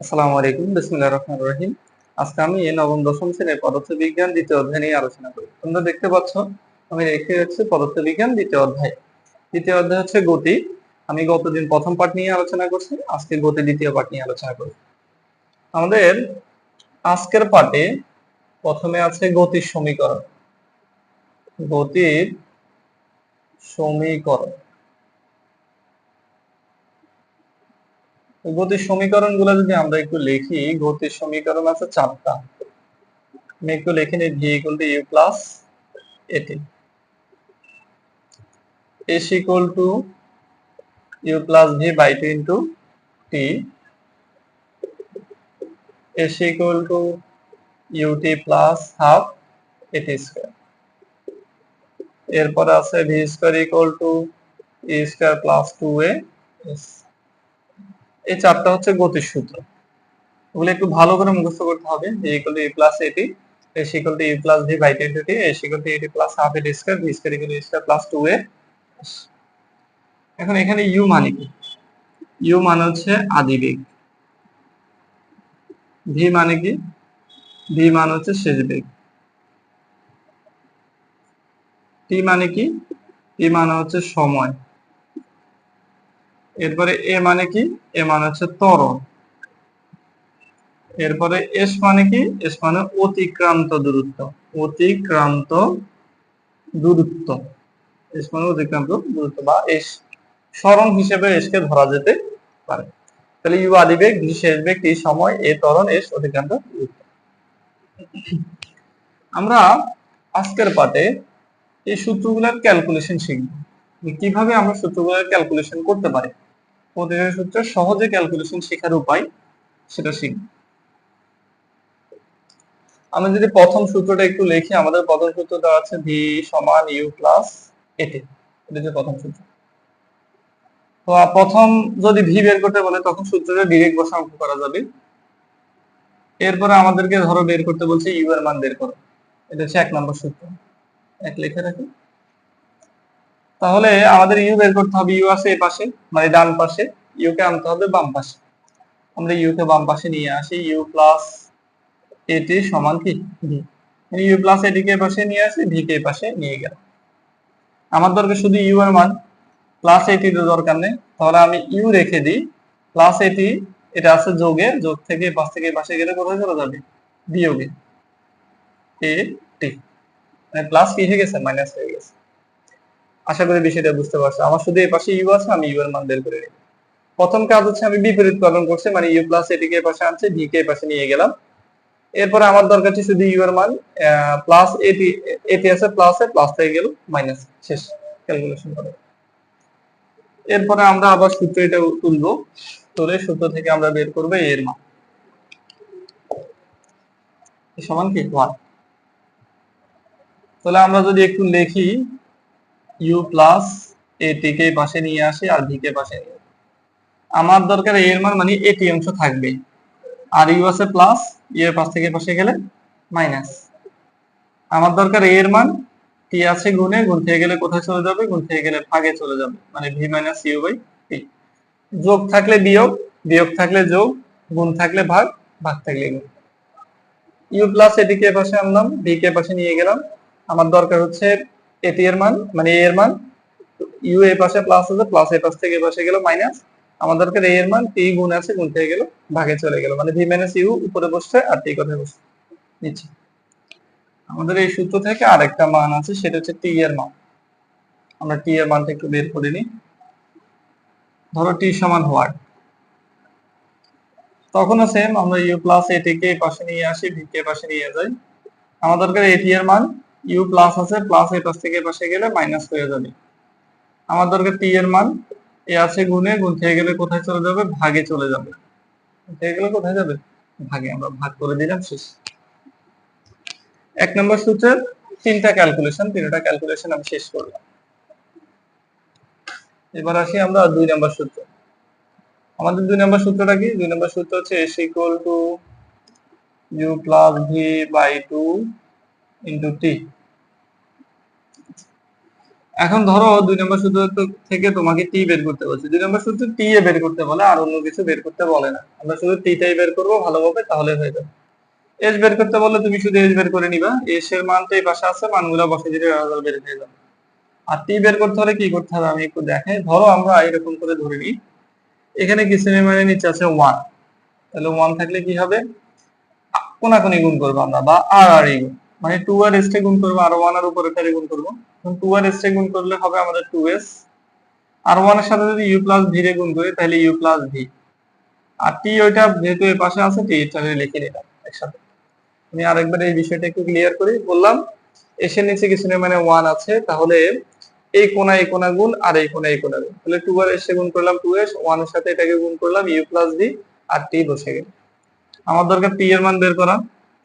আসসালামু আলাইকুম, বিসমিল্লাহির রহমানির রহিম। আজকে আমি নবম, দশম শ্রেণির পদার্থ বিজ্ঞান দ্বিতীয় অধ্যায় নিয়ে আলোচনা করি তোমরা দেখতে পাচ্ছ, আমি রেখে যাচ্ছি পদার্থ বিজ্ঞান দ্বিতীয় অধ্যায়। দ্বিতীয় অধ্যায় হচ্ছে গতি। আমি গতদিন প্রথম পাঠ নিয়ে আলোচনা করছি, আজকে গতি দ্বিতীয় পাঠ নিয়ে আলোচনা করি আমাদের আজকের পাঠে প্রথমে আছে গতির সমীকরণ। গতির সমীকরণ। গতির সমীকরণগুলো যদি আমরা একটু লিখি, গতির সমীকরণ আছে চারটা। আমি একটু লিখে নিই v equal to u plus a t s equal to u plus v by two into t s equal to u t plus half a t square এরপর আছে v square equal to e square plus two a s এই চারটা হচ্ছে গতির সূত্র ওগুলো একটু ভালো করে মুখস্থ করতে হবে। A equal to a plus a t s equal to u plus v by ten two t s equal to a t plus a t square v square equal to square plus two a এখন এখানে you মানে কি? You মানে হচ্ছে আদিবেগ V মানে কি? V মানে হচ্ছে শেষ বেগ। টি মানে কি? টি মানে হচ্ছে সময়। এরপরে এ মানে কি? এ মানে হচ্ছে ত্বরণ। এরপরে এস মানে কি? এস মানে অতিক্রান্ত দূরত্ব। অতিক্রান্ত দূরত্ব। এস মানে অতিক্রান্ত দূরত্ব বা এস সরণ হিসেবে এসকে ধরা যেতে পারে। তাহলে ইউ আদিবেগ ভি শেষ বেগ, টি সময়, এ ত্বরণ, এস অতিক্রান্ত দূরত্ব। আমরা আজকের পাঠে এই সূত্রগুলোর ক্যালকুলেশন শিখব। কীভাবে আমরা সূত্রগুলোর ক্যালকুলেশন করতে পারি? প্রতিটা সূত্র সহজে ক্যালকুলেশন শেখার উপায় সেটা শিখব। আমি যদি প্রথম সূত্রটা একটু লিখি, আমাদের প্রথম সূত্রটা আছে ভি সমান ইউ প্লাস এটি এটা হচ্ছে প্রথম সূত্র। তো প্রথম যদি ভি বের করতে বলে, তখন সূত্রটা ডিরেক্ট বসা অঙ্ক করা যাবে। এরপরে আমাদেরকে ধরো বের করতে বলছে ইউ এর মান বের করো, এটা হচ্ছে এক নম্বর সূত্র। এক লিখে রাখি। তাহলে আমাদের ইউ বের করতে হবে ইউ আছে এই পাশে মানে ডান পাশে। ইউ কে আনতে হবে বাম পাশে। আমরা ইউ কে বাম পাশে নিয়ে আসি। ইউ প্লাস এটি সমান কি? ভি ইউ প্লাস এটি কে পাশে নিয়ে আসি ভি কে পাশে নিয়ে গেল আমার দরকার শুধু ইউ এর মান। প্লাস এটি দরকার নেই। তাহলে আমি ইউ রেখে দিই। প্লাস এটি এটা আছে যোগে যোগ থেকে পাশ থেকে পাশে গেলে কোথায় চলে যাবে? বিয়োগে। এ টি প্লাস কি হয়ে গেছে মাইনাস হয়ে গেছে। আশা করি বিষয়টা বুঝতে পারছ। আমার শুধু এই পাশে ইউ আছে, আমি ইউ এর মান বের করে নিই প্রথম কাজ হচ্ছে আমি বিপরীত কলন করছি মানে ইউ প্লাস এটিকে পাশে আনছি ভি কে পাশে নিয়ে গেলাম। এরপরে আমার দরকার ছিল শুধু ইউ এর মান প্লাস এটি এটি আছে প্লাস এ প্লাস হয়ে গেল মাইনাস শেষ ক্যালকুলেশন করে। এরপরে আমরা আবার সূত্র এটা তুলবো, তুলে সূত্র থেকে আমরা বের করব এর মান। সমান কি? ওয়ান তাহলে আমরা যদি একটু লিখি ইউ প্লাস এটি কে পাশে নিয়ে আসি আর ভি কে পাশে নিয়ে আমার দরকার এর মান মানে এটি অংশ থাকবে। আর ইউ আছে প্লাস ইউ এর পাশ থেকে পাশে গেলে মাইনাস আমার দরকার এর মান টি আছে গুণে, গুণ থেকে গেলে কোথায় চলে যাবে? গুণ থেকে গেলে ভাগে চলে যাবে মানে v minus u by t যোগ থাকলে বিয়োগ বিয়োগ থাকলে যোগ, গুণ থাকলে ভাগ ভাগ থাকলে গুণ। ইউ প্লাস এটিকে পাশে আনলাম ভি কে পাশে নিয়ে গেলাম। আমার দরকার হচ্ছে এটি এর মান মানে এ এর মান, ইউ এ পাশে প্লাস আছে প্লাস এ পাশ থেকে পাশে গেল মাইনাস আমার দরকার এ এর মান টি গুণ আছে, গুণ থেকে গেল, ভাগে চলে গেল মানে ভি মাইনাস ইউ উপরে বসছে আর টি কোথায় বসছে? নিচে। আমাদের এই সূত্র থেকে আরেকটা মান আছে, সেটা হচ্ছে টি এর মান। আমরা টি এর মানটা একটু বের করে নিই। ধরো টি সমান হোয়াট তখনও সেম আমরা ইউ প্লাস এটিকে পাশে নিয়ে আসি ভি কে পাশে নিয়ে যাই। আমার দরকার এটি এর মান ইউ প্লাস আছে প্লাস এ পাশ থেকে পাশে গেলে মাইনাস হয়ে যাবে। আমার দরকার টি এর মান। এ আছে গুণে, গুণ থেকে গেলে কোথায় চলে যাবে? ভাগে চলে যাবে। থেকে গেলে কোথায় যাবে? ভাগে, আমরা ভাগ করে দিলাম, শেষ। এক নম্বর সূত্রের তিনটা ক্যালকুলেশন তিনটা ক্যালকুলেশন আমি শেষ করলাম। এবার আসি আমরা দুই নম্বর সূত্র। আমাদের দুই নম্বর সূত্রটা কি? দুই নম্বর সূত্র হচ্ছে s equal to u plus v by two into t এখন ধরো দুই নম্বর সূত্র থেকে তোমাকে টি বের করতে বলছে। দুই নম্বর সূত্র টি এ বের করতে বলে আর অন্য কিছু বের করতে বলে না। আমরা শুধু টি টাই বের করব, ভালোভাবে তাহলে হয়ে যাবে। এস বের করতে বললে তুমি শুধু এস বের করে নিবা। এস এর মান তো এই পাশে আছে, মানগুলো বসে দিলে রেজাল্ট বের হয়ে যাবে আর টি বের করতে হলে কি করতে হবে? আমি একটু দেখাই। ধরো আমরা এরকম করে ধরে নিই। এখানে কিছু মানে নিচে আছে ওয়ান তাহলে ওয়ান থাকলে কি হবে? কোনাকুনি গুণ করব আমরা, বা আর আর গুণ। মানে টু আর এস গুণ করব, আর ওয়ান আর উপরে তারে গুণ করব। টু আর এস গুণ করলে হবে আমাদের টু এস আর ওয়ানের সাথে যদি ইউ প্লাস ভি রে গুণ করি, তাহলে ইউ প্লাস ভি আর টি ওইটা যেহেতু এর পাশে আছে টি তাহলে লিখে নিলাম একসাথে। আমি আরেকবার এই বিষয়টা একটু ক্লিয়ার করি, বললাম এসের নিচে কিছু নেই মানে ওয়ান আছে, তাহলে এই কোনা এই কোনা গুণ, আর এই কোনা এই কোনা গুণ। তাহলে টু আর এসে গুণ করলাম টু এস ওয়ানের সাথে এটাকে গুণ করলাম ইউ প্লাস ভি আর টি বসে গেল। আমার দরকার টি এর মান বের করা।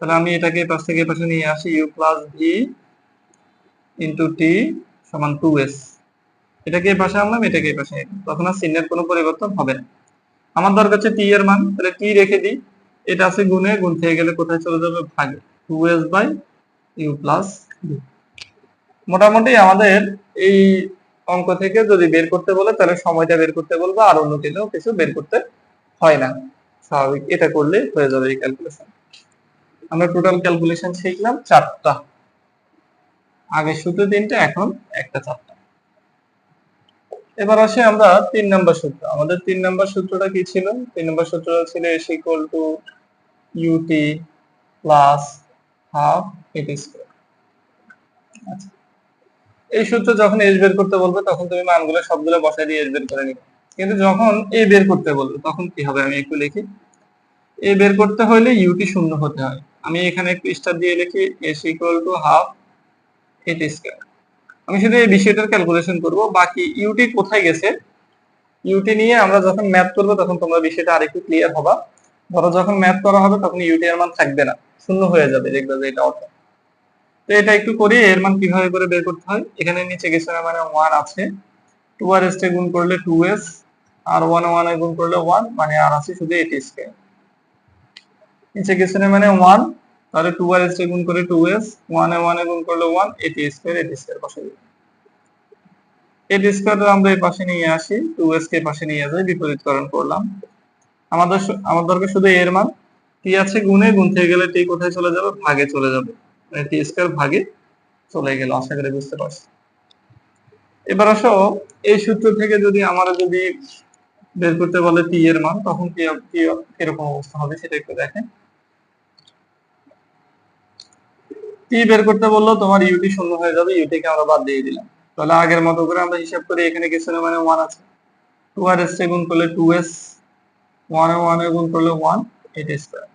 তাহলে আমি এটাকে পাশ থেকে পাশে নিয়ে আসি u plus v into t সমান টু এস এটাকে পাশে আনলাম, এটাকে পাশে তখন আর চিহ্নের কোনো পরিবর্তন হবে না। আমার দরকার হচ্ছে টি এর মান, তাহলে টি রেখে দিই। এটা আছে গুণে, গুণ থেকে গেলে কোথায় চলে যাবে? ভাগে। Two s by u plus v মোটামুটি আমাদের এই অঙ্ক থেকে যদি বের করতে বলে, তাহলে সময়টা বের করতে বলব, আর অন্য কিছু বের করতে হয় না। স্বাভাবিক, এটা করলে হয়ে যাবে এই ক্যালকুলেশন আমরা টোটাল ক্যালকুলেশন শিখলাম চারটা। আগে শুধু তিনটা, এখন একটা চারটা। এবার আসে আমরা তিন নাম্বার সূত্র। আমাদের তিন নাম্বার সূত্রটা কি ছিল? তিন নাম্বার সূত্রটা ছিল s equal to u t plus half a t square আচ্ছা। এই সূত্র যখন এস বের করতে বলবে, তখন তুমি মানগুলো সবগুলো বসাই দিয়ে এস বের করে নিবে। কিন্তু যখন এ বের করতে বলবে, তখন কি হবে? আমি একটু লিখি। এ বের করতে হলে ইউটি শূন্য হতে হয়। আমি এখানে একটু স্টার দিয়ে লিখি s equal to half a t square আমি শুধু এই বিষয়টার ক্যালকুলেশন করব। বাকি ইউটি কোথায় গেছে? ইউটি নিয়ে আমরা যখন ম্যাথ করব, তখন তোমরা বিষয়টা আরেকটু ক্লিয়ার হবা। ধরো যখন ম্যাথ করা হবে, তখন ইউটি এর মান থাকবে না। শূন্য হয়ে যাবে, দেখবে যে এটা অর্থ তো এটা একটু করি, এর মান কীভাবে করে বের করতে হয়? এখানে নিচে গেছে মানে ওয়ান আছে। টু আর এস গুণ করলে টু এস আর ওয়ান ওয়ান এ গুণ করলে ওয়ান মানে আর আছে শুধু এটি স্কোয়ার নিচে গেছে মানে ওয়ান তাহলে টু আর গুণ করে two s one a one a গুণ করলে ওয়ান এটি স্কোয়ার এটি স্কোয়ার পাশে দিই এটি স্কোয়ার আমরা এই পাশে নিয়ে আসি টু এস কে পাশে নিয়ে যাই বিপরীতকরণ করলাম। আমাদের আমার দরকার শুধু এর মান টি আছে গুণে, গুণ থেকে গেলে টি কোথায় চলে যাবে? ভাগে চলে যাবে। মানে টি স্কোয়ার ভাগে চলে গেল, আশা করি বুঝতে পারছি। এবার আসো, এই সূত্র থেকে যদি আমরা যদি বের করতে বলে টি এর মান, তখন কি কি- কীরকম অবস্থা হবে? সেটা একটু দেখেন। টি বের করতে বলল, তোমার ইউটি শূন্য হয়ে যাবে ইউটি কে আমরা বাদ দিয়ে দিলাম। তাহলে আগের মতো করে আমরা হিসাব করি, এখানে কিছু মানে ওয়ান আছে। টু আর এস গুণ করলে two s one one a গুণ করলে ওয়ান এইট স্কোয়ার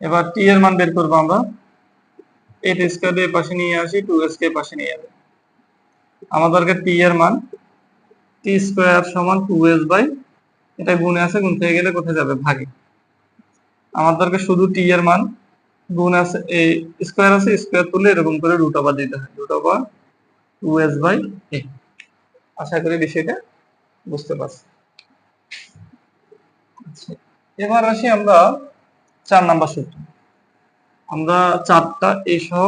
এবার টি এর মান বের করব আমরা। এইট স্কোয়ার এর পাশে নিয়ে আসি টু এস কে পাশে নিয়ে যাবে। আমার দরকার টি এর মান টি স্কোয়ার সমান টু এস বাই, এটা গুণে আছে, গুণ থেকে গেলে কোথায় যাবে? ভাগে। আমার দরকার শুধু টি এর মান গুণ আছে এই স্কোয়ার আছে স্কোয়ার তুললে এরকম করে রুট ওভার দিতে হয় root over two s by a আশা করি বিষয়টা বুঝতে পারছি আচ্ছা, এবার আসি আমরা চার নাম্বার সূত্র। আমরা চারটা এই সহ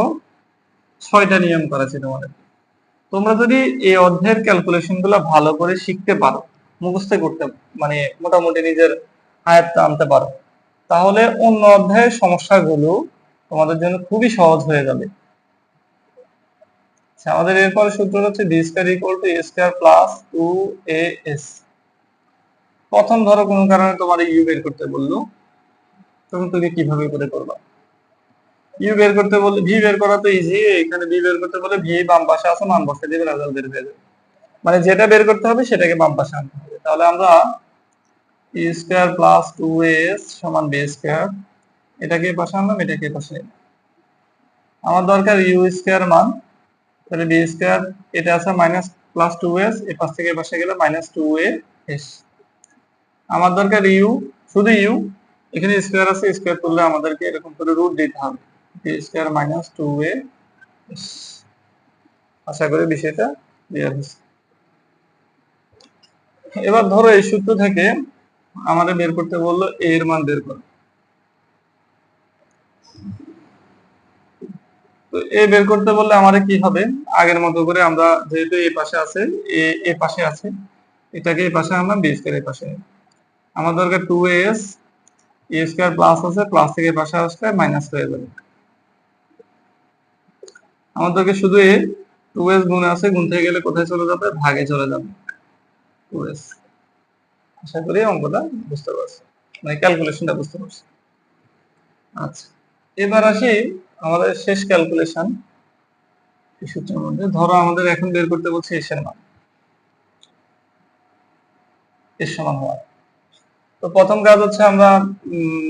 ছয়টা নিয়ম করেছি তোমাদের। তোমরা যদি এই অধ্যায়ের ক্যালকুলেশনগুলো ভালো করে শিখতে পারো মুখস্থ করতে মানে মোটামুটি নিজের আয়ত্তে আনতে পারো তাহলে অন্য অধ্যায়ের সমস্যাগুলো তোমাদের জন্য খুবই সহজ হয়ে যাবে। আচ্ছা, আমাদের এরপর সূত্র হচ্ছে d square equal to a square plus two a s প্রথম ধরো কোনো কারণে তোমার ইউ বের করতে বলল। তখন তুমি কীভাবে করে করবা? ইউ বের করতে বললে ভি বের করা তো ইজি এখানে ভি বের করতে বলে ভি বাম পাশে আছে মান বসে দিবে রেজাল্ট বের হয়ে যাবে। মানে যেটা বের করতে হবে সেটাকে বাম পাশে আনতে হবে। তাহলে আমরা e square plus two s সমান বি স্কয়ার এটাকে এ পাশে আনলাম, এটাকে এ পাশে। আমার দরকার ইউ স্কয়ার মান। তাহলে বি স্কয়ার এটা আছে মাইনাস প্লাস টু এস এ পাশ থেকে এ পাশে গেলে মাইনাস টু এ এস আমার দরকার ইউ শুধু ইউ এখানে স্কয়ার আছে স্কয়ার করলে আমাদেরকে এরকম করে রুট দিতে হবে। B square minus two a s আশা করি বিষয়টা ক্লিয়ার হয়েছে। এবার ধরো এই সূত্র থেকে আমাদের বের করতে বলল a এর মান বের করো। তো এ বের করতে বললে আমাদের কি হবে? আগের মতো করে আমরা যেহেতু এই পাশে আছে, এ এ পাশে আছে, এটাকে এই পাশে আমরা বি স্কয়ার এই পাশে। আমার দরকার two S A square plus আছে প্লাস থেকে এই পাশে আসলে মাইনাস হয়ে যাবে। আমাদেরকে শুধু এ টু এস গুণ আছে, গুণ থেকে গেলে কোথায় চলে যাবে? ভাগে চলে যাবে। টু এস আশা করি অঙ্কটা বুঝতে পারছি। মানে ক্যালকুলেশনটা বুঝতে পারছি। আচ্ছা। এবার আসি আমাদের শেষ ক্যালকুলেশন এই সূত্রের মধ্যে। ধরো আমাদের এখন বের করতে বলছে এস এর মান। এর সমান হওয়া তো প্রথম কাজ হচ্ছে আমরা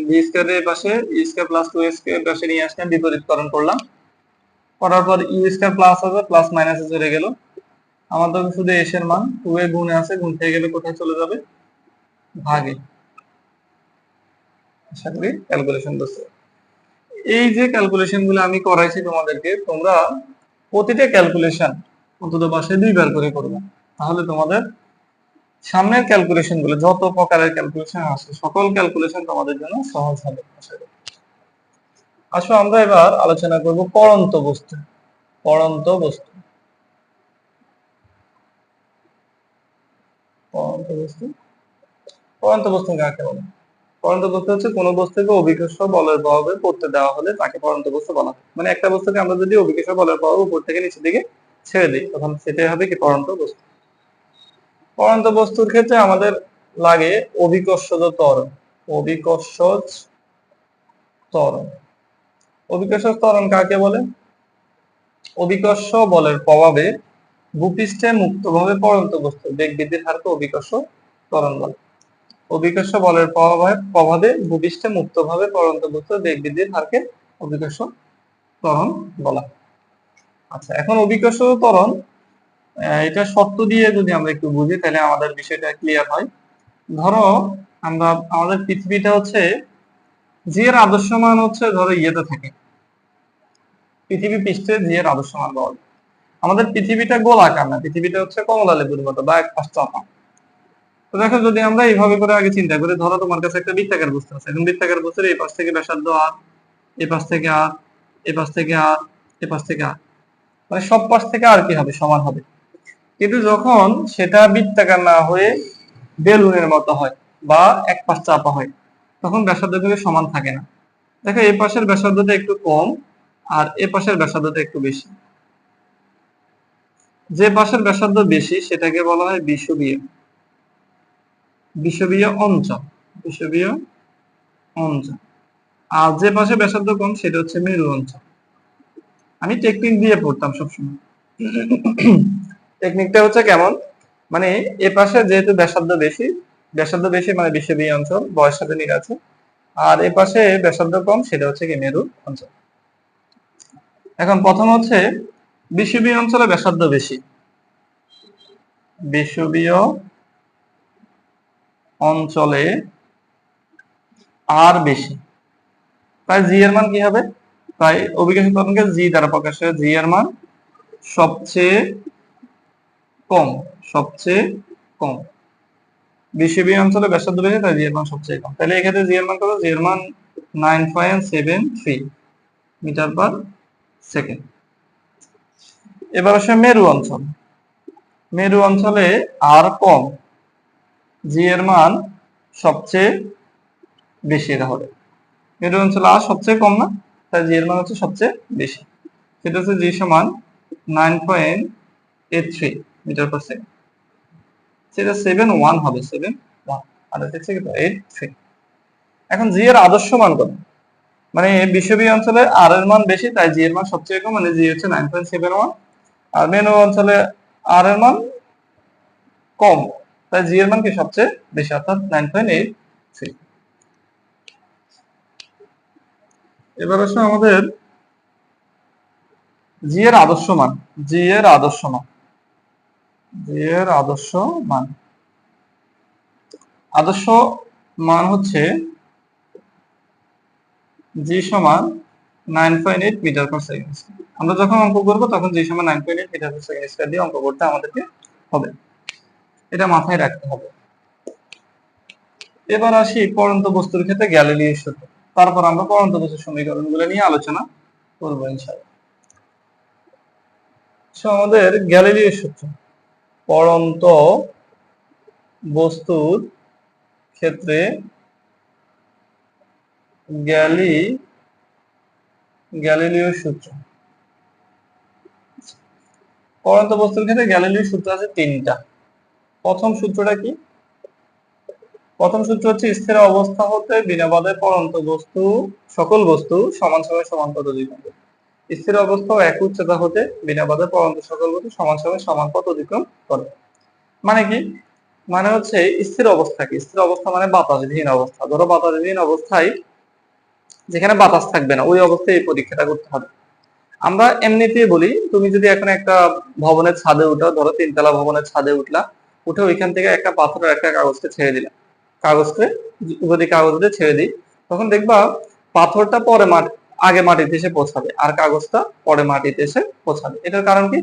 ভি স্কয়ারের পাশে E square plus two square পাশে নিয়ে আসলাম, বিপরীতকরণ করলাম। করার পর ইউ স্কয়ার প্লাস হবে প্লাস মাইনাসে চলে গেল। আমাদের শুধু এস এর মান টু এ গুণে আছে, গুণ থেকে গেলে কোথায় চলে যাবে? ভাগে। আশা করি ক্যালকুলেশন বুঝতে এই যে ক্যালকুলেশনগুলো আমি করাইছি তোমাদেরকে, তোমরা প্রতিটা ক্যালকুলেশন অন্তত বাসায় দুইবার করে করবে। তাহলে তোমাদের সামনের ক্যালকুলেশনগুলো, যত প্রকারের ক্যালকুলেশন আছে, সকল ক্যালকুলেশন তোমাদের জন্য সহজ হবে আসো আমরা এবার আলোচনা করব পড়ন্ত বস্তু পড়ন্ত বস্তু। পড়ন্ত বস্তু? পড়ন্ত বস্তু কাকে বলে? পড়ন্ত বস্তু হচ্ছে কোন বস্তুকে অভিকর্ষ বলের প্রভাবে পড়তে দেওয়া হলে তাকে পড়ন্ত বস্তু বলা হয়। মানে একটা বস্তুকে আমরা যদি অভিকর্ষ বলের প্রভাবে উপর থেকে নিচের দিকে ছেড়ে দিই, তখন সেটাই হবে কি পড়ন্ত বস্তু। পড়ন্ত বস্তুর ক্ষেত্রে আমাদের লাগে অভিকর্ষজ ত্বরণ। অভিকর্ষজ ত্বরণ। অভিকর্ষজ ত্বরণ কাকে বলে? অভিকর্ষ বলের প্রভাবে ভূপৃষ্ঠে মুক্তভাবে পড়ন্ত বস্তু বেগ বৃদ্ধির হারকে অভিকর্ষ ত্বরণ বলে। অভিকর্ষ বলের প্রভাবে প্রভাবে ভূপৃষ্ঠে মুক্তভাবে পড়ন্ত বস্তু বেগ বৃদ্ধির হারকে অভিকর্ষ ত্বরণ বলা আচ্ছা এখন অভিকর্ষ ত্বরণ এটা শর্ত দিয়ে যদি আমরা একটু বুঝি, তাহলে আমাদের বিষয়টা ক্লিয়ার হয়। ধরো, আমরা আমাদের পৃথিবীটা হচ্ছে জি আদর্শমান হচ্ছে ধরো ইয়েতে থাকে। পৃথিবী পৃষ্ঠে জি আদর্শমান বল। আমাদের পৃথিবীটা গোলাকার না, পৃথিবীটা হচ্ছে কমলা লেবুর মতো বা এক পাশ চাপা তো দেখো, যদি আমরা এইভাবে করে আগে চিন্তা করি, ধরো তোমার কাছে একটা বৃত্তাকার বস্তু আছে। এখন বৃত্তাকার বস্তুর এই পাশ থেকে ব্যাসার্ধ আর এই পাশ থেকে আর এই পাশ থেকে আর এই পাশ থেকে আর মানে সব পাশ থেকে আর কি হবে? সমান হবে। কিন্তু যখন সেটা বৃত্তাকার না হয়ে বেলুনের মতো হয় বা এক পাশ চাপা হয়, তখন ব্যাসার্ধ কিন্তু সমান থাকে না। দেখো, এই পাশের ব্যাসার্ধটা একটু কম আর এ পাশের ব্যাসার্ধটা একটু বেশি। যে পাশের ব্যাসার্ধ বেশি, সেটাকে বলা হয় বিষুবীয়। বিষুবীয় অঞ্চল বিষুবীয় অঞ্চল। আর যে পাশে ব্যাসার্ধ কম সেটা হচ্ছে মেরু অঞ্চল। আমি টেকনিক দিয়ে পড়তাম সবসময়। টেকনিকটা হচ্ছে কেমন? মানে এ পাশে যেহেতু ব্যাসার্ধ বেশি ব্যাসার্ধ বেশি মানে বিষুবীয় অঞ্চল বয়স সাথে মিল আছে। আর এ পাশে ব্যাসার্ধ কম সেটা হচ্ছে কি মেরু অঞ্চল। এখন প্রথম হচ্ছে বিষুবীয় অঞ্চলে ব্যাসার্ধ বেশি। বিষুবীয় অঞ্চলে আর বেশি। তাই জি এর মান কি হবে? তাই অভিজ্ঞতা তরঙ্গের জি দ্বারা প্রকাশ জি এর মান সবচেয়ে কম সবচেয়ে কম। বিষুবীয় অঞ্চলে ব্যাসার্ধ বেশি, তাই জি এর মান সবচেয়ে কম। তাহলে এক্ষেত্রে জি এর মান কত? জি এর মান nine point seven three metre per second এবার আসে মেরু অঞ্চল। মেরু অঞ্চলে আর কম জি এর মান সবচেয়ে বেশি এটা হবে মেরু অঞ্চলে আর সবচেয়ে কম না? তাই জি এর মান হচ্ছে সবচেয়ে বেশি। সেটা হচ্ছে জি সমান nine point eight three metre per second সেটা সেভেন ওয়ান হবে সেভেন ওয়ান আর এটা হচ্ছে এইট থ্রি এখন জি এর আদর্শ মান কত? মানে বিষুবীয় অঞ্চলে আর এর মান বেশি, তাই জি এর মান সবচেয়ে কম মানে জি হচ্ছে নাইন পয়েন্ট সেভেন ওয়ান আর মেনু অঞ্চলে আর এর মান কম। তাই জি এর মান কি সবচেয়ে বেশি? অর্থাৎ নাইন পয়েন্ট এইট থ্রি এবার আসলে আমাদের জি এর আদর্শ মান জি এর আদর্শ মান জি এর আদর্শ মান। আদর্শ মান হচ্ছে জি সমান nine point eight metre per second আমরা যখন অঙ্ক করব, তখন জি সমান nine point eight metre per second square দিয়ে অঙ্ক করতে আমাদেরকে হবে। এটা মাথায় রাখতে হবে। এবার আসি পরন্ত বস্তুর ক্ষেত্রে গ্যালিলিও সূত্র। তারপর আমরা পরন্ত বস্তুর সমীকরণগুলো নিয়ে আলোচনা করব ইনশাআল্লাহ। আমাদের গ্যালিলিও সূত্র। পরন্ত বস্তুর ক্ষেত্রে গ্যালি, গ্যালিলিও সূত্র। পরন্ত বস্তুর ক্ষেত্রে গ্যালিলিও সূত্র আছে তিনটা। প্রথম সূত্রটা কি? প্রথম সূত্র হচ্ছে স্থির অবস্থা হতে বিনা বাধে পরন্ত বস্তু, সকল বস্তু সমান সময় সমান পথ অতিক্রম করে। স্থির অবস্থা এক উচ্চতা হতে বিনা বাধে পরন্ত সকল বস্তু সমান সময় সমান পথ অতিক্রম করে। মানে কি? মানে হচ্ছে স্থির অবস্থা কি? স্থির অবস্থা মানে বাতাসবিহীন অবস্থা। ধরো বাতাসবিহীন অবস্থায় যেখানে বাতাস থাকবে না, ওই অবস্থায় এই পরীক্ষাটা করতে হবে। আমরা এমনিতেই বলি, তুমি যদি এখন একটা ভবনের ছাদে উঠো, ধরো তিনতলা ভবনের ছাদে উঠলা উঠে ওইখান থেকে একটা পাথরের একটা কাগজকে ছেড়ে দিলা কাগজকে, যদি কাগজে ছেড়ে দিই, তখন দেখবা পাথরটা পরে মাটি, আগে মাটিতে এসে পৌঁছাবে আর কাগজটা পরে মাটিতে এসে পৌঁছাবে। এটার কারণ কি?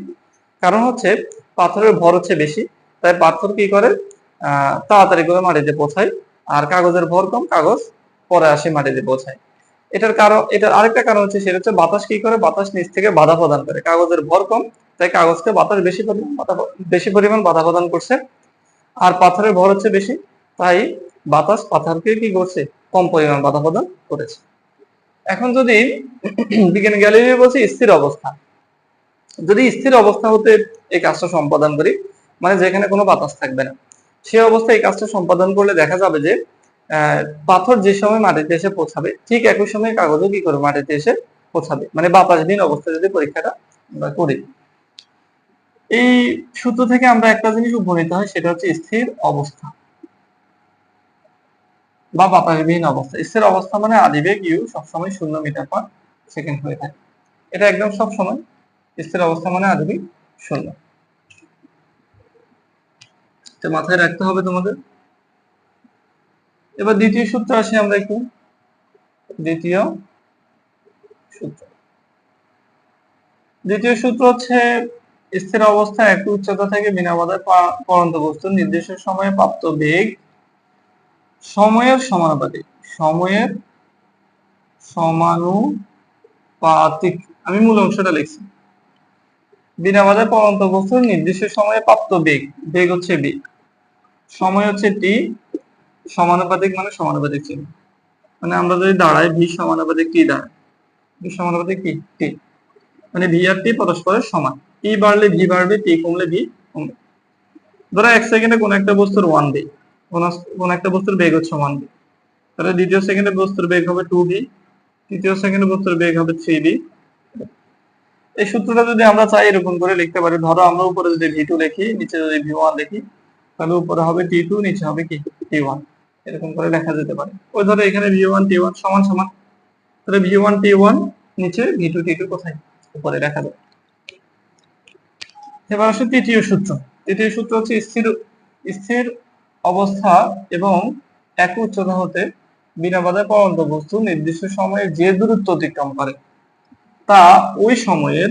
কারণ হচ্ছে পাথরের ভর হচ্ছে বেশি, তাই পাথর কি করে? তাড়াতাড়ি করে মাটিতে পৌঁছায় আর কাগজের ভর কম, কাগজ পরে আসে মাটিতে পৌঁছায়। এটার কারণ, এটার আরেকটা কারণ হচ্ছে, সেটা হচ্ছে বাতাস কি করে? বাতাস নিচ থেকে বাধা প্রদান করে। কাগজের ভর কম তাই কাগজকে বাতাস বেশি পরিমাণ বেশি পরিমাণ বাধা প্রদান করছে। আর পাথরের ভর হচ্ছে বেশি, তাই বাতাস পাথরকে কি করছে? কম পরিমাণ বাধা প্রদান করেছে। এখন যদি বিজ্ঞানী গ্যালারি বলছে স্থির অবস্থা। যদি স্থির অবস্থা হতে এই কাজটা সম্পাদন করি মানে যেখানে কোনো বাতাস থাকবে না, সে অবস্থায় এই কাজটা সম্পাদন করলে দেখা যাবে যে পাথর যে সময় মাটিতে এসে পৌঁছাবে, ঠিক একই সময় কাগজও কি করবে? মাটিতে এসে পৌঁছাবে। মানে বাতাসহীন অবস্থায় যদি পরীক্ষাটা আমরা করি। এই সূত্র থেকে আমরা একটা জিনিস উপনীত হয় সেটা হচ্ছে স্থির অবস্থা বা বাতাসবিহীন অবস্থা। স্থির অবস্থা মানে আদিবেগ ইউ সবসময় শূন্য মিটার পার সেকেন্ড হয়ে থাকে। এটা একদম সবসময়। স্থির অবস্থা মানে আদিবেগ শূন্য। এটা মাথায় রাখতে হবে তোমাদের। এবার দ্বিতীয় সূত্র আসি আমরা একটু। দ্বিতীয় সূত্র। দ্বিতীয় সূত্র হচ্ছে স্থির অবস্থা একটি উচ্চতা থেকে বিনা বাধায় পা- পড়ন্ত বস্তু নির্দিষ্ট সময়ে প্রাপ্ত বেগ সময়ের সমানুপাতিক সময়ের সমানুপাতিক। আমি মূল অংশটা লিখছি। বিনা বাধায় পড়ন্ত বস্তুর নির্দিষ্ট সময়ে প্রাপ্ত বেগ বেগ হচ্ছে বি সময় হচ্ছে টি সমানুপাতিক মানে সমানুপাতিক চিহ্ন। মানে আমরা যদি দাঁড়াই ভি সমানুপাতিক টি দাঁড়ায় ভি সমানুপাতিক কি টি মানে ভি আর টি পরস্পরের সমান। টি বাড়লে ভি বাড়বে টি কমলে ভি কমবে। ধরো এক সেকেন্ডে কোন একটা বস্তুর ওয়ান বি কোন একটা বস্তুর বেগ হচ্ছে ওয়ান বি তাহলে দ্বিতীয় সেকেন্ডে বস্তুর বেগ হবে টু বি তৃতীয় সেকেন্ডে বস্তুর বেগ হবে থ্রি বি এই সূত্রটা যদি আমরা চাই এরকম করে লিখতে পারি, ধরো আমরা উপরে যদি ভি টু লিখি, নিচে যদি ভি ওয়ান লিখি, তাহলে উপরে হবে টি টু নিচে হবে কি? টি ওয়ান এরকম করে লেখা যেতে পারে। ওই ধরো এখানে ভি ওয়ান টি ওয়ান সমান সমান। তাহলে ভি ওয়ান টি ওয়ান নিচে ভি টু টি টু কোথায়? উপরে লেখা যাবে এবার আসে তৃতীয় সূত্র। তৃতীয় সূত্র হচ্ছে স্থির স্থির অবস্থা এবং এক উচ্চতা হতে বিনা বাধায় পরন্ত বস্তু নির্দিষ্ট সময়ে যে দূরত্ব অতিক্রম করে, তা ওই সময়ের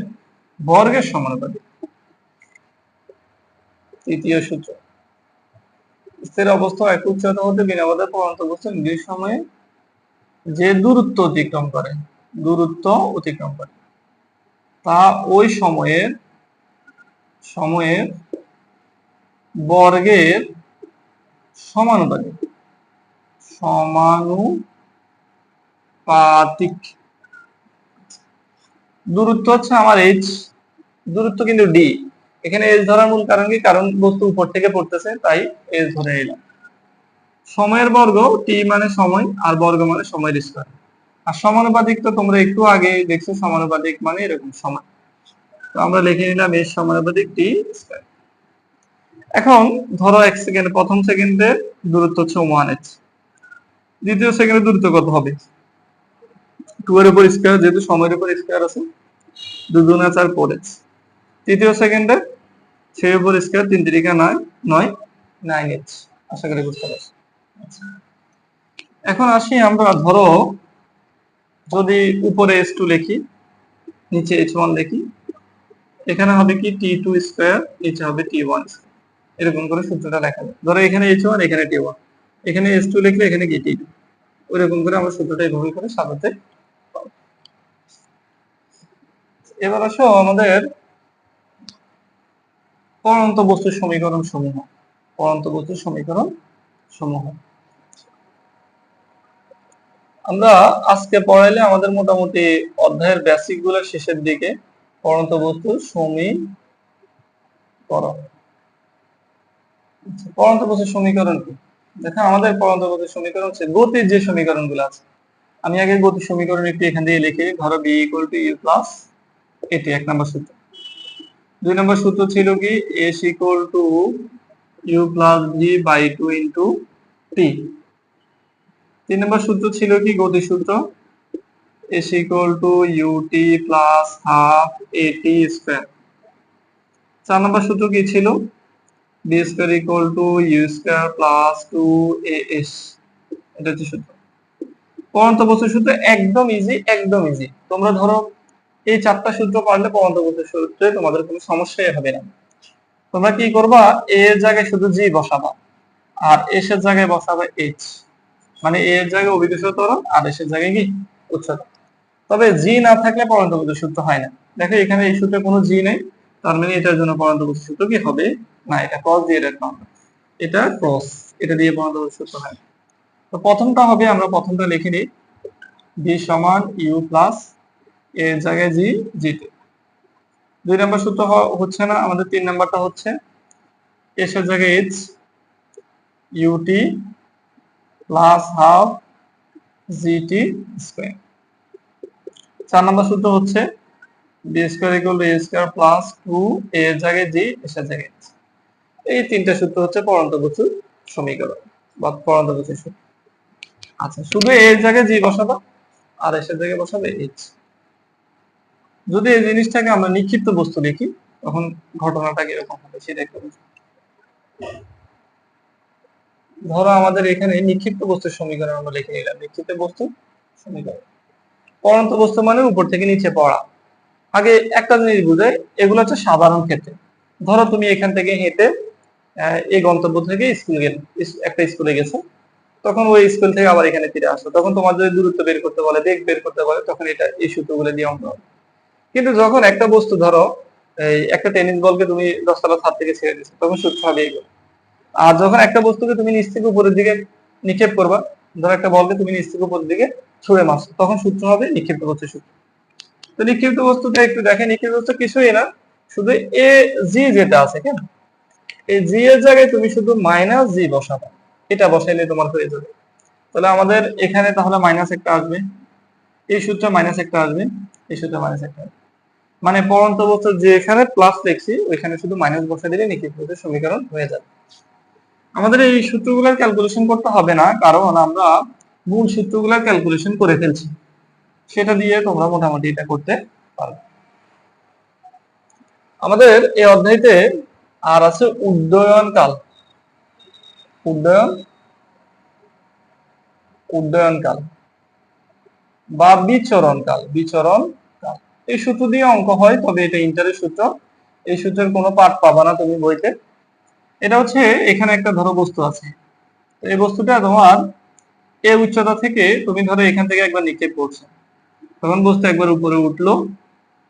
বর্গের সমানুপাতিক। তৃতীয় সূত্র। স্থির অবস্থা এক উচ্চতা হতে বিনা বাধায় পরন্ত বস্তু নির্দিষ্ট সময়ে যে দূরত্ব অতিক্রম করে, দূরত্ব অতিক্রম করে, তা ওই সময়ের সময়ের বর্গের সমানুপাতিক। সমানুপাতিক। দূরত্ব হচ্ছে আমার এইচ দূরত্ব কিন্তু ডি এখানে এস ধরার মূল কারণ কি? কারণ বস্তু উপর থেকে পড়তেছে, তাই এস ধরে নিলাম। সময়ের বর্গ টি মানে সময়, আর বর্গ মানে সময়ের স্কয়ার আর সমানুপাতিক তো তোমরা একটু আগে দেখছ, সমানুপাতিক মানে এরকম সমান তো আমরা লিখে নিলাম এর সমানুপাতিক টি স্কয়ার। এখন ধরো এক সেকেন্ড প্রথম সেকেন্ডের দূরত্ব হচ্ছে ওয়ান এইচ দ্বিতীয় সেকেন্ডের দূরত্ব কত হবে? টু এর উপর স্কয়ার যেহেতু সময়ের উপর স্কয়ার আছে দু দুনা চার ফোর এইচ তৃতীয় সেকেন্ডে ছয় উপর স্কয়ার তিন তিরিকা নয় নয় নাইন এইচ আশা করি বুঝতে পারছি। এখন আসি আমরা, ধরো যদি উপরে এস টু লিখি, নিচে এইচ ওয়ান লিখি এখানে হবে কি? টি টু স্কোয়ার নিচে হবে টি ওয়ান এরকম করে সূত্রটা লেখা যায়। ধরো এখানে এইচ ওয়ান এখানে টি ওয়ান এখানে এস টু লিখলে এখানে কি টি টু ওইরকম করে আমরা সূত্রটা এইভাবে করে সাজাতে। এবার আসো আমাদের পরন্ত বস্তুর সমীকরণ সমূহ। পরন্ত বস্তুর সমীকরণ সমূহ। আমরা আজকে পড়াইলে আমাদের মোটামুটি অধ্যায়ের বেসিকগুলোর শেষের দিকে পরন্ত বস্তু সমীকরণ আচ্ছা, পরন্ত বস্তুর সমীকরণ কি? দেখেন আমাদের পরন্ত বস্তু সমীকরণ হচ্ছে গতির যে সমীকরণগুলো আছে। আমি আগে গতির সমীকরণ একটু এখান দিয়ে লিখি ধরো V equal to U plus A T এক নম্বর সূত্র। দুই নম্বর সূত্র ছিল কি? S equal to U plus V by two into T তিন নম্বর সূত্র ছিল কি? গতি সূত্র? S equal to U T plus half A T square চার নম্বর সূত্র কি ছিল? Equal to U square plus two A S এটা হচ্ছে সূত্র। পরন্ত বস্তু সূত্র একদম ইজি একদম ইজি তোমরা ধরো, এই চারটা সূত্র পারলে পরন্ত বস্তু সূত্রে তোমাদের কোনো সমস্যাই হবে না। তোমরা কি করবা? এ এর জায়গায় শুধু জি বসাবা, আর এস এর জায়গায় বসাবা এইচ মানে এ এর জায়গায় অভিকর্ষ ত্বরণ আর এস এর জায়গায় কি? উচ্চতা। তবে জি না থাকলে পরন্ত বস্তু সূত্র হয় না। দেখো, এখানে এই সূত্রে কোনো জি নেই, তার মানে এটার জন্য পরন্ত বস্তু সূত্র কি হবে? না, এটা ক্রস দিয়ে রাখলাম এটা ক্রস এটা দিয়ে পরন্ত বস্তু সূত্র হয়। তো প্রথমটা হবে, আমরা প্রথমটা লিখে নিই। বি সমান ইউ প্লাস এর জায়গায় জি জিতে দুই নম্বর সূত্র হচ্ছে না, আমাদের তিন নাম্বারটা হচ্ছে এস এর জায়গায় H U T plus half G T square চার নম্বর সূত্র হচ্ছে V square equal A square plus two এর জায়গায় জি এস জায়গায় এই তিনটা সূত্র হচ্ছে পরন্ত সমীকরণ বা পরন্ত সূত্র। আচ্ছা শুধু এর জায়গায় জি আর এসের জায়গায় বসাবে এইচ যদি এই জিনিসটাকে আমরা নিক্ষিপ্ত বস্তু লিখি, তখন ঘটনাটা কীরকম হবে সেটা একটু ধরো আমাদের এখানে নিক্ষিপ্ত বস্তুর সমীকরণ আমরা লিখে নিলাম, নিক্ষিপ্ত বস্তু সমীকরণ। পরন্ত বস্তু মানে উপর থেকে নিচে পড়া। আগে একটা জিনিস বুঝে এগুলো হচ্ছে সাধারণ ক্ষেত্রে। ধরো তুমি এখান থেকে হেঁটে এই গন্তব্য থেকে স্কুল গেলে একটা স্কুলে গেছো। তখন ওই স্কুল থেকে আবার এখানে ফিরে আসো। তখন তোমার যদি দূরত্ব বের করতে বলে, বেগ বের করতে বলে, তখন এটা এই সূত্রগুলো দিয়ে অঙ্ক কিন্তু যখন একটা বস্তু ধরো, এই একটা টেনিস বলকে তুমি দশতলা ছাদ থেকে ছেড়ে দিচ্ছ তখন সূত্র হবে এগুলো আর যখন একটা বস্তুকে তুমি নিচ থেকে উপরের দিকে নিক্ষেপ করবা, ধরো একটা বলকে তুমি নিচ থেকে উপরের দিকে ছুড়ে মারছো। তখন সূত্র হবে নিক্ষিপ্ত বস্তু সূত্র। তো নিক্ষিপ্ত বস্তুটা একটু দেখে নিক্ষিপ্ত বস্তু কিছুই না, শুধু এ, জি যেটা আছে কেন এই জি এর জায়গায় তুমি শুধু মাইনাস জি বসাবা। এটা বসাইলে তোমার হয়ে যাবে। তাহলে আমাদের এখানে তাহলে মাইনাস একটা আসবে। এই সূত্রে মাইনাস একটা আসবে। এই সূত্রে মাইনাস একটা আসবে। মানে পরন্ত বস্তু যেখানে প্লাস লিখছি ওইখানে শুধু মাইনাস বসা দিলে বস্তুর সমীকরণ হয়ে যাবে। আমাদের এই সূত্রগুলোর ক্যালকুলেশন করতে হবে না, কারণ আমরা মূল সূত্রগুলোর ক্যালকুলেশন করে ফেলছি। সেটা দিয়ে তোমরা মোটামুটি এটা করতে পারবে আমাদের এই অধ্যায়তে আর আছে উড্ডয়ন কাল। উড্ডয়ন? উড্ডয়ন কাল। বা বিচরণ কাল বিচরণ কাল। এই সূত্র দিয়ে অঙ্ক হয়, তবে এটা ইন্টারের সূত্র। এই সূত্রের কোনো পাঠ পাবা না তুমি বইতে। এটা হচ্ছে এখানে একটা ধরো বস্তু আছে। এই বস্তুটা তোমার এই উচ্চতা থেকে তুমি ধরো এখান থেকে একবার নিক্ষেপ করছ তখন বস্তু একবার উপরে উঠল,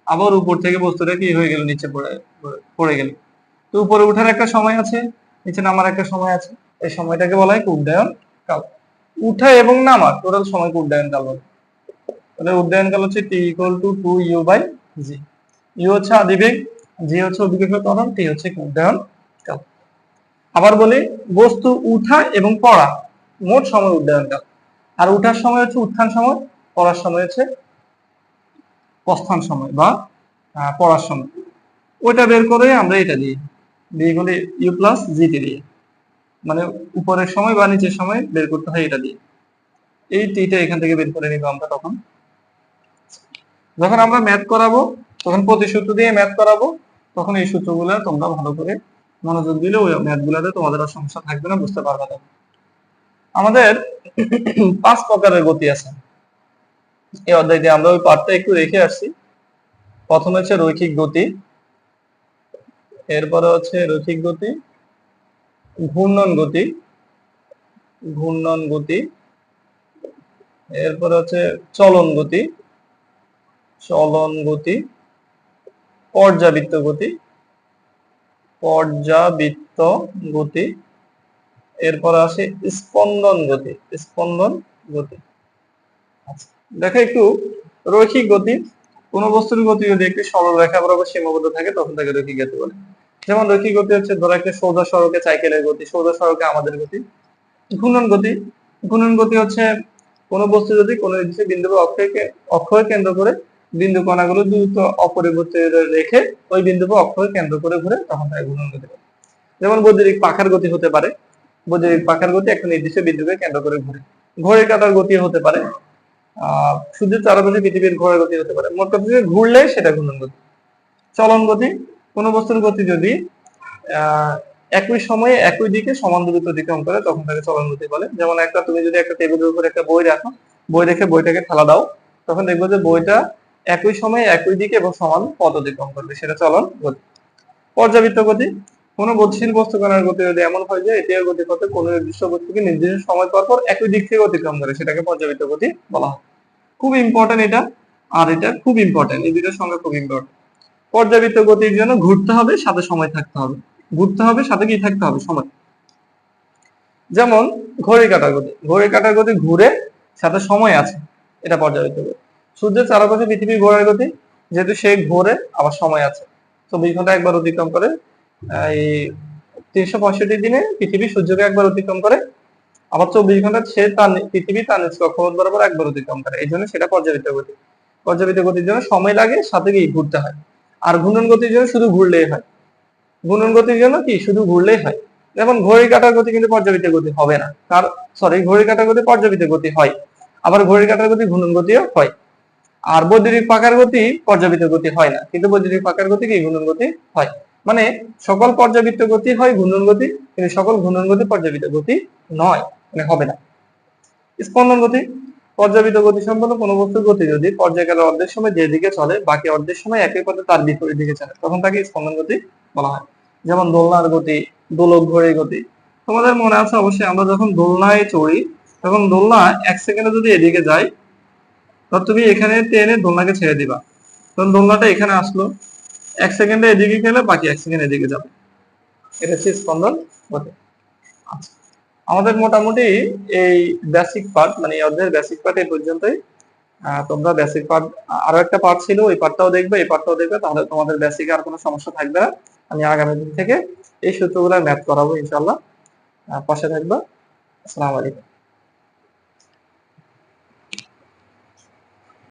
আবার উপর থেকে বস্তুটা কি হয়ে গেল, নিচে পড়ে পড়ে গেল। তো উপরে উঠার একটা সময় আছে, নিচে নামার একটা সময় আছে। এই সময়টাকে বলা হয় উড্ডয়ন কাল। উঠা এবং নামা টোটাল সময় উড্ডয়ন কাল বলে। তাহলে উড্ডয়ন কাল হচ্ছে T equal to two U by G U হচ্ছে আদিবেগ জি হচ্ছে অভিজ্ঞ ত্বরণ টি হচ্ছে উড্ডয়ন কাল। আবার বলি, বস্তু উঠা এবং পড়া। মোট সময় উড্ডয়ন কাল আর উঠার সময় হচ্ছে উত্থান সময়, পড়ার সময় হচ্ছে প্রস্থান সময় বা পড়ার সময়। ওইটা বের করে আমরা এটা দিই। দিয়ে গেলে ইউ প্লাস জিটি দিয়ে। মানে উপরের সময় বা নিচের সময় বের করতে হয় এটা দিয়ে। এই টিটা এখান থেকে বের করে নিব আমরা তখন। যখন আমরা ম্যাথ করাবো, তখন প্রতি সূত্র দিয়ে ম্যাথ করাবো, তখন এই সূত্রগুলো তোমরা ভালো করে মনোযোগ দিলে ওই ম্যাথ গুলাতে তোমাদের সমস্যা থাকবে না, বুঝতে পারবে না আমাদের পাঁচ প্রকারের গতি আছে। এই অধ্যায়তে আমরা ওই পার্টটা একটু রেখে আসছি। প্রথম হচ্ছে রৈখিক গতি, এরপরে হচ্ছে রৈখিক গতি, ঘূর্ণন গতি ঘূর্ণন গতি, এরপরে হচ্ছে চলন গতি চলন গতি, পর্যাবৃত্ত গতি পর্যাবৃত্ত গতি এরপর আসে স্পন্দন গতি স্পন্দন গতি। আচ্ছা, দেখো একটু রৈখিক গতি। কোন বস্তুর গতি যদি একটি সরল রেখা বরাবর সীমাবদ্ধ থাকে তখন তাকে রৈখিক গতি বলে। যেমন রৈখিক গতি হচ্ছে ধরো একটা সোজা সড়কে সাইকেলের গতি সোজা সড়কে আমাদের গতি। ঘূর্ণন গতি ঘূর্ণন গতি হচ্ছে কোন বস্তু যদি কোন নির্দিষ্ট বিন্দু বা অক্ষকে অক্ষকে কেন্দ্র করে বিন্দু কণাগুলো দ্রুত অপরিবর্তিত রেখে ওই বিন্দু বা অক্ষকে কেন্দ্র করে ঘুরে তখন তাকে ঘূর্ণন গতি বলে। যেমন বৈদ্যুতিক পাখার গতি হতে পারে বৈদ্যুতিক পাখার গতি একটা নির্দিষ্ট বিন্দুকে কেন্দ্র করে ঘুরে। ঘড়ির কাঁটার গতি হতে পারে। সূর্যের চারপাশে পৃথিবীর ঘোরার গতি হতে পারে। মোট কথা ঘুরলে সেটা ঘূর্ণন গতি। চলন গতি, কোন বস্তুর গতি যদি একই সময়ে একই দিকে সমান দূরত্ব অতিক্রম করে, তখন তাকে চলন গতি বলে। যেমন একটা, তুমি যদি একটা টেবিলের উপর একটা বই রাখো, বই রেখে বইটাকে ঠেলা দাও, তখন দেখব যে বইটা একই সময়ে একই দিকে এবং সমান পথ অতিক্রম করবে। সেটা চলন গতি। পর্যাবৃত্ত গতি কোনো গতিশীল বস্তু কণার গতি যদি এমন হয় যে এটি গতিপথে কোনো নির্দিষ্ট বস্তুকে নির্দিষ্ট সময় পর পর একই দিক থেকে অতিক্রম করে, সেটাকে পর্যাবৃত্ত গতি বলা হয়। খুব ইম্পর্টেন্ট এটা, আর এটা খুব ইম্পর্টেন্ট এই দুটোর সঙ্গে খুব ইম্পর্টেন্ট পর্যাবৃত্ত গতির জন্য ঘুরতে হবে, সাথে সময় থাকতে হবে। ঘুরতে হবে, সাথে কি থাকতে হবে? সময়। যেমন ঘড়ি কাটার গতি ঘড়ি কাটার গতি ঘুরে, সাথে সময় আছে, এটা পর্যাবৃত্ত গতি। সূর্যের চারপাশে পৃথিবীর ঘোরার গতি, যেহেতু সে ঘোরে, আবার সময় আছে। চব্বিশ ঘণ্টা একবার অতিক্রম করে এই দিনে পৃথিবী সূর্যকে একবার অতিক্রম করে। আবার চব্বিশ ঘণ্টা সে তার পৃথিবী তার নিজ বরাবর একবার অতিক্রম করে। এই জন্য সেটা পর্যাবৃত্ত গতি। পর্যাবৃত্ত গতির জন্য সময় লাগে, সাথে কি ঘুরতে হয়। আর ঘূর্ণন গতির জন্য শুধু ঘুরলেই হয়। ঘূর্ণন গতির জন্য কি? শুধু ঘুরলেই হয়। যেমন ঘড়ি কাটার গতি কিন্তু পর্যাবৃত্ত গতি হবে না। কার সরি ঘড়ি কাটার গতি পর্যাবৃত্ত গতি হয়। আবার ঘড়ি কাটার গতি ঘূর্ণন গতিও হয়। আর বৈদ্যুতিক পাকার গতি পর্যাবৃত্ত গতি হয় না। কিন্তু বৈদ্যুতিক পাকার গতি কি? ঘূর্ণন গতি হয়। মানে সকল পর্যাবৃত্ত গতি হয় ঘূর্ণন গতি, কিন্তু সকল ঘূর্ণন গতি পর্যাবৃত্ত গতি নয় মানে হবে না। স্পন্দন গতি পর্যাবৃত্ত গতি সম্পন্ন কোনো বস্তুর গতি যদি পর্যায়কালের অর্ধেক সময় যেদিকে চলে, বাকি অর্ধেক সময় একই পথে তার বিপরীত দিকে চলে, তখন তাকে স্পন্দন গতি বলা হয়। যেমন দোলনার গতি, দোলক ঘড়ির গতি। তোমাদের মনে আছে অবশ্যই, আমরা যখন দোলনায় চড়ি, তখন দোলনা এক সেকেন্ডে যদি এদিকে যায় তখন তুমি এখানে টেনে দোলনাকে ছেড়ে দিবা। তখন দোলনাটা এখানে আসলো এক সেকেন্ডে এদিকে গেলে বাকি এক সেকেন্ড এদিকে যাবে। এটা হচ্ছে স্পন্দন। গতি আচ্ছা। আমাদের মোটামুটি এই বেসিক পার্ট মানে অধ্যায়ের বেসিক পার্ট এই পর্যন্তই। তোমরা বেসিক পার্ট আরও একটা পার্ট ছিল, ওই পার্টটাও দেখবে, এই পার্টটাও দেখবে, তাহলে তোমাদের বেসিক আর কোনো সমস্যা থাকবে না। আমি আগামী দিন থেকে এই সূত্রগুলো ম্যাথ করাবো ইনশাল্লাহ পাশে থাকবা। আসসালামু আলাইকুম।